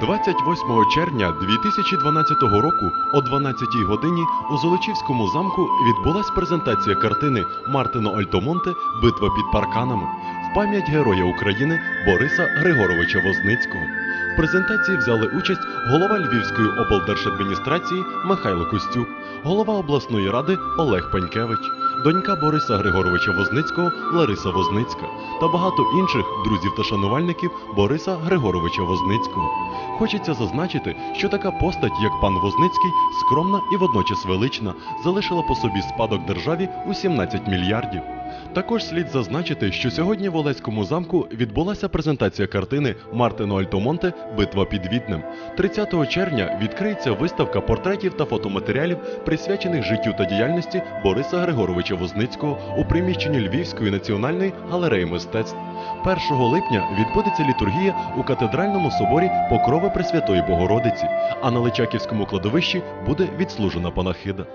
28 червня 2012 року о 12 годині у Золочівському замку відбулась презентація картини Мартино Альтомонте Битва під парканами в пам'ять Героя України Бориса Григоровича Возницького. Презентації взяли участь голова Львівської облдержадміністрації Михайло Костюк, голова обласної ради Олег Панькевич, донька Бориса Григоровича Возницького Лариса Возницька та багато інших друзів та шанувальників Бориса Григоровича Возницького. Хочеться зазначити, що така постать, як пан Возницький, скромна і водночас велична, залишила по собі спадок державі у 17 мільярдів. Також слід зазначити, що сьогодні в Олеському замку відбулася презентація картини Мартино Альтомонте Битва під Віднем. 30 червня відкриється виставка портретів та фотоматеріалів, присвячених життю та діяльності Бориса Григоровича Возницького у приміщенні Львівської національної галереї мистецтв. 1 липня відбудеться літургія у катедральному соборі Покрови Пресвятої Богородиці, а на Личаківському кладовищі буде відслужена панахида.